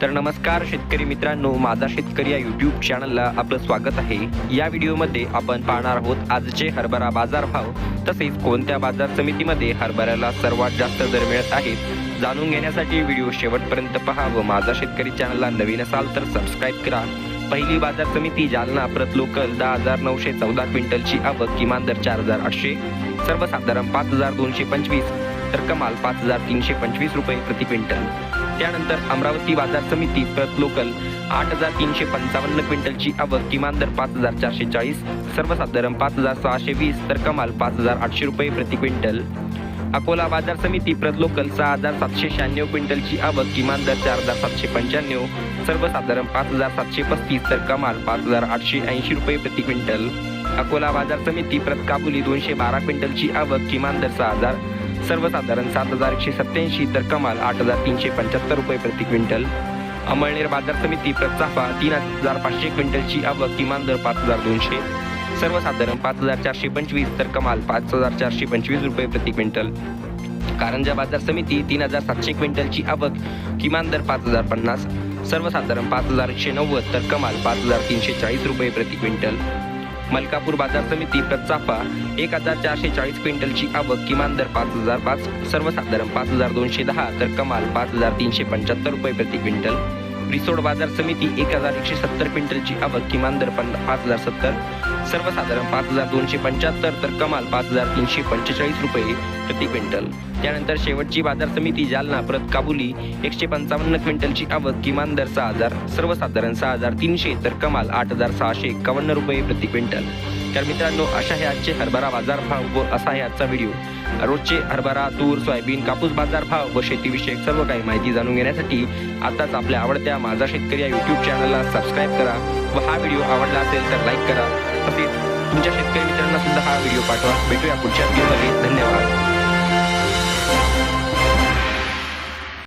तर नमस्कार शेतकरी मित्रांनो माझा शेतकरी या यूट्यूब चॅनलला आपलं स्वागत आहे. या व्हिडिओमध्ये आपण पाहणार आहोत आजचे हरभरा बाजार भाव तसेच कोणत्या बाजार समितीमध्ये हरभऱ्याला सर्वात जास्त दर मिळत आहेत जाणून घेण्यासाठी व्हिडिओ शेवटपर्यंत पहा व माझा शेतकरी चॅनलला नवीन असाल तर सबस्क्राईब करा. पहिली बाजार समिती जालना प्रत लोकल दहा हजार नऊशे चौदा क्विंटलची आवक किमान दर चार हजार आठशे सर्वसाधारण पाच हजार दोनशे पंचवीस तर कमाल पाच हजार तीनशे पंचवीस रुपये प्रति क्विंटल. त्यानंतर अमरावती बाजार समिती प्रत लोकल आठ हजार तीनशे पंचावन्न क्विंटलची आवक किमान दर पाच हजार चारशे चाळीस सर्वसाधारण पाच हजार सहाशे वीस तर कमाल पाच हजार आठशे रुपये प्रति क्विंटल. अकोला बाजार समिती प्रत लोकल सहा हजार सातशे शहाण्णव क्विंटलची आवक किमान दर चार हजार सातशे पंच्याण्णव सर्वसाधारण पाच हजार सातशे पस्तीस तर कमाल पाच हजार आठशे ऐंशी रुपये प्रति क्विंटल. अकोला बाजार समिती प्रत काबुली दोनशे बारा क्विंटलची आवक किमान दर सहा हजार सर्वसाधारण सात हजार एकशे सत्याऐंशी तर कमाल आठ हजार तीनशे पंच्याहत्तर रुपये प्रति क्विंटल. अमळनेर बाजार समिती प्रचाफा तीन हजार पाचशे क्विंटलची आवक किमान दर पाच हजार दोनशे. सर्वसाधारण पाच हजार चारशे पंचवीस तर कमाल पाच हजार चारशे पंचवीस रुपये प्रति क्विंटल. कारंजा बाजार समिती तीन हजार सातशे क्विंटलची आवक किमान दर पाच हजार पन्नास. सर्वसाधारण पाच हजार एकशे नव्वद तर कमाल पाच हजार तीनशे चाळीस रुपये प्रति क्विंटल. मलकापूर बाजार समिती प्रचाफा एक हजार चारशे चाळीस क्विंटलची आवक किमान दर पाच हजार पाच सर्वसाधारण पाच हजार दोनशे दहा तर कमाल पाच हजार तीनशे पंच्याहत्तर रुपये प्रति क्विंटल. रिसोड बाजार समिती एक हजार एकशे सत्तर क्विंटलची आवक किमान दर पाच हजार सत्तर सर्वसाधारण पाच हजार दोनशे पंच्याहत्तर तर कमाल पाच हजार तीनशे पंचेचाळीस रुपये प्रति क्विंटल. त्यानंतर शेवटची बाजार समिती जालना प्रत काबुली एकशे पंचावन्न क्विंटलची आवक किमान दर सहा हजार सर्वसाधारण सहा हजार तीनशे तर कमाल आठ हजार सहाशे एकावन्न रुपये प्रति क्विंटल. तर मित्रांनो अशा हे आजचे हरभरा बाजार भाव व असा आहे आजचा व्हिडिओ. रोजचे हरभरा तूर सोयाबीन कापूस बाजार भाव व शेतीविषयक सर्व काही माहिती जाणून घेण्यासाठी आताच आपल्या आवडत्या माझा शेतकरी या यूट्यूब चॅनलला सबस्क्राईब करा व हा व्हिडिओ आवडला असेल तर लाईक करा. तसेच तुमच्या शेतकरी मित्रांना सुद्धा हा व्हिडिओ पाठवा. भेटूया पुढच्या व्हिडिओमध्ये. धन्यवाद.